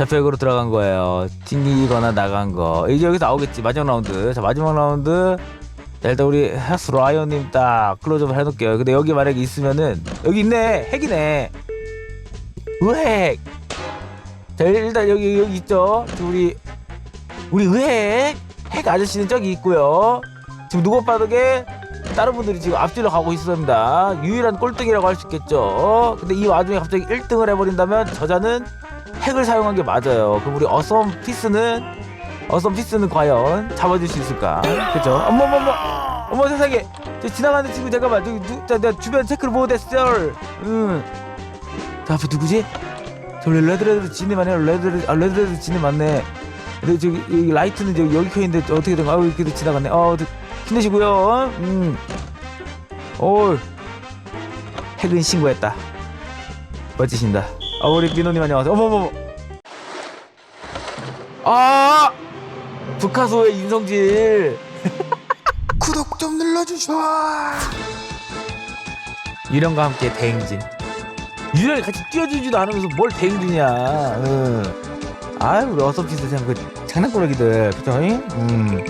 자백으로 들어간 거예요. 튕기거나 나간 거. 이제 여기서 나오겠지. 마지막 라운드. 자, 마지막 라운드. 자, 일단 우리 헤스 라이언님 딱 클로즈업 해놓을게요. 근데 여기 만약에 있으면은, 여기 있네. 핵이네. 의핵. 자, 일단 여기, 여기 있죠. 우리, 우리 의핵. 핵 아저씨는 저기 있고요. 지금 누구 바닥에 다른 분들이 지금 앞질러 가고 있습니다. 유일한 꼴등이라고 할 수 있겠죠. 근데 이 와중에 갑자기 1등을 해버린다면 저자는 핵을 사용한 게 맞아요. 그럼 우리 어썸 피스는 어썸 피스는 과연 잡아줄 수 있을까? 그죠? 어머 어머 어머 어머 세상에 저 지나가는 친구 잠깐만 저기 누, 자, 내가 주변 체크를 못했어. 응. 저 앞에 누구지? 저 레드레드 진이 맞네. 레드레드 아 레드레드 진이 맞네. 근데 저기 여기 라이트는 저기 여기 켜 있는데 어떻게 된 거야? 이렇게 지나갔네. 어 힘내시고요. 음. 오. 핵은 신고했다. 멋지신다. 아 우리 민호님 안녕하세요. 어머머머. 아 북카소의 윤성질. 구독 좀 눌러주셔. 유령과 함께 대행진. 유령이 같이 뛰어주지도 않으면서 뭘 대행진이야. 응. 아유 우리 어서피스 참그 장난꾸러기들 그죠? 음.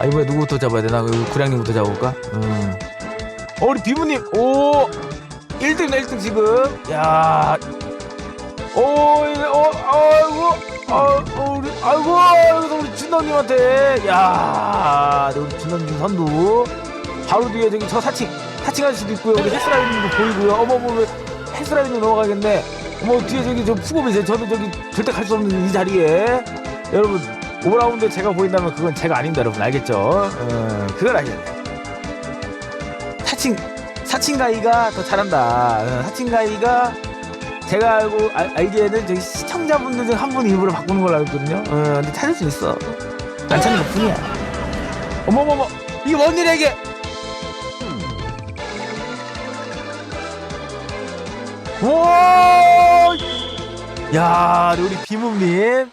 아 이번에 누구부터 잡아야 되나? 우리 구량님부터 잡아볼까? 음. 어 우리 비부님 오 1등 1등 지금. 야. 오 이거 어 아이고 아 어, 우리 아이고 여기서 우리 준호님한테. 야 우리 준호님 선두. 바로 뒤에 저기 저 사칭 사칭 아저씨도 있고요. 우리 헬스라이님도 보이고요. 어머 어머 왜 헬스라이님 넘어가겠네. 어머 뒤에 저기 저 푸고비 저도 저기 절대 갈 수 없는 이 자리에. 여러분 5라운드 제가 보인다면 그건 제가 아닙니다 여러분. 알겠죠? 어, 그걸 알겠네 사칭 사칭가이가 더 잘한다 어, 사칭가이가 제가 알고 알, 알기에는 저기 시청자분들 중 한 분 일부러 바꾸는 걸로 알고 있거든요 어, 근데 찾을 수 있어 난 찾는 것 뿐이야 어머머머 이게 뭔 일이야 이게 와! 야, 우리 비문님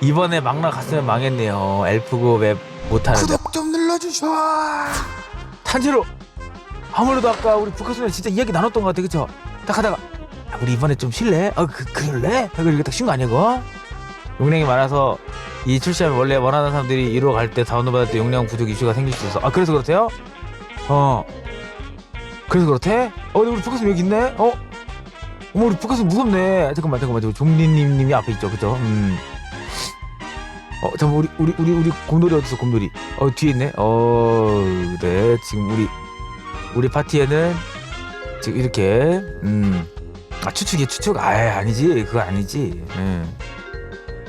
이번에 막 나 갔으면 망했네요. 엘프고 웹 못하는데. 구독 좀 눌러주셔. 탄지로 아무래도 아까 우리 북한소년 진짜 이야기 나눴던 것 같아, 그쵸? 딱 하다가 야, 우리 이번에 좀 쉴래? 아, 그 그럴래? 그리고 이게 딱 쉰 거 아니야, 그거? 용량이 많아서 이 출시하면 원래 원하는 사람들이 이루어 갈때 다운로드 받을 때 용량 부족 이슈가 생길 수 있어. 아, 그래서 그렇대요? 어. 그래서 그렇대? 어, 근데 우리 북한소 여기 있네? 어? 어머, 우리 북한소 무섭네. 잠깐만, 잠깐만. 저 종리님 님이 앞에 있죠, 그죠? 음. 어, 잠깐 우리 우리 우리 우리 곰돌이 어딨어, 곰돌이? 어, 뒤에 있네. 어, 네. 지금 우리 우리 파티에는 지금 이렇게 음. 아, 추측이 추측. 아, 아니지. 그거 아니지. 음.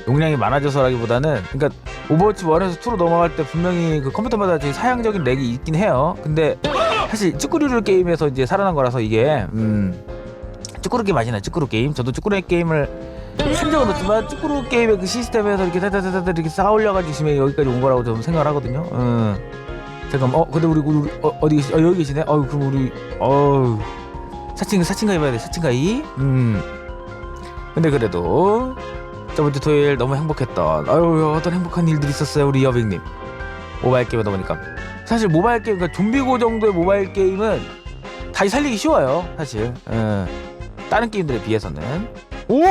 용량이 많아져서라기보다는 그러니까 오버워치 1에서 2로 넘어갈 때 분명히 그 컴퓨터마다 되게 사양적인 렉이 있긴 해요. 근데 사실 쭈꾸루를 게임에서 이제 살아난 거라서 이게 음. 쭈꾸루 게임 아시나요? 쭈꾸루 게임. 저도 쭈꾸루 게임을 한 적은 없지만 쭈꾸루 게임의 그 시스템에서 이렇게 다다다다 이렇게 쌓아올려가지고 지금 여기까지 온 거라고 좀 생각을 하거든요. 음. 잠깐 어 근데 우리 우리 어, 어디 계시? 어 여기 계시네. 어 그럼 우리 어우 사칭 사칭가 해봐야 돼. 사칭가이. 음. 근데 그래도 저번 주 토요일 너무 행복했던 아유 어떤 행복한 일들이 있었어요 우리 여백님 모바일 게임 하다 보니까 사실 모바일 게임 그러니까 좀비고 정도의 모바일 게임은 다시 살리기 쉬워요 사실 예. 다른 게임들에 비해서는 오!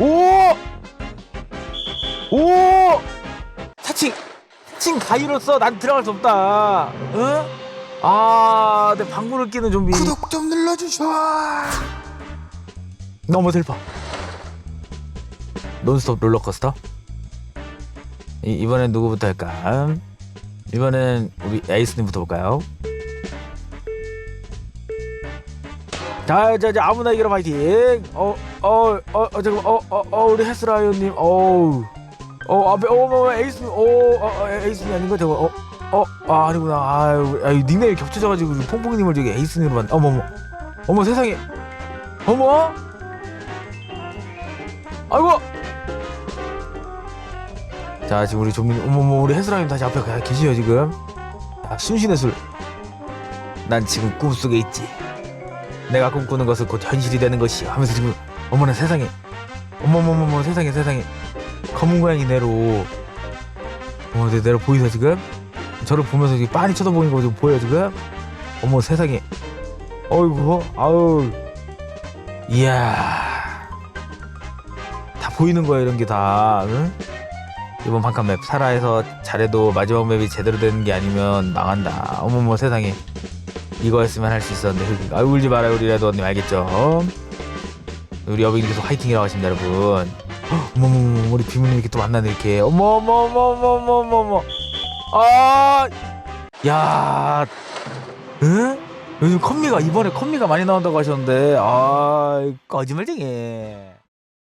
오! 오! 사칭 가이로서 난 들어갈 수 없다 응? 아, 내 방구를 끼는 좀비 구독 좀 눌러주셔. 너무 슬퍼. 논스톱 롤러코스터. 이, 이번엔 누구부터 할까? 이번엔 우리 에이스님부터 볼까요? 자, 자, 자, 아무나 이겨라 파이팅. 어, 어, 어, 어, 잠깐, 어, 어, 어, 우리 헬스라이언님, 어우, 어, 앞에, 어, 어, 에이스님, 어, 어, 어, 에이스님 아닌가 저거, 어, 어, 아, 아니구나, 아유, 아유, 닉네임이 겹쳐져가지고 퐁퐁님을 저기 에이스님으로 만, 어머, 어머, 어머, 세상에, 어머. 아이고. 자 지금 우리 좀비 어머머 우리 해수라님 다시 앞에 가 계시죠 지금. 야, 순신의 술. 난 지금 꿈속에 있지. 내가 꿈꾸는 것은 곧 현실이 되는 것이야. 하면서 지금 어머나 세상에. 어머머머머 세상에 세상에. 검은 고양이 내로. 어머 내 내로 보이세요 지금? 저를 보면서 지금 빤히 쳐다보는 거 지금 보여 지금? 어머 세상에. 어이구 아우. 이야. 다 보이는 거야 이런 게 다. 응? 이번 반칸 맵 사라에서 잘해도 마지막 맵이 제대로 되는 게 아니면 망한다. 어머머 세상에 이거였으면 할 수 있었는데 흑이. 아 울지 말아요 우리 레드원님 알겠죠? 우리 여빈 계속 화이팅이라고 하십니다 여러분. 어머머머 우리 비문님 이렇게 또 만나네 이렇게. 어머머머머머머머. 아야 응? 요즘 컴미가 이번에 컴미가 많이 나온다고 하셨는데 아 거짓말쟁이.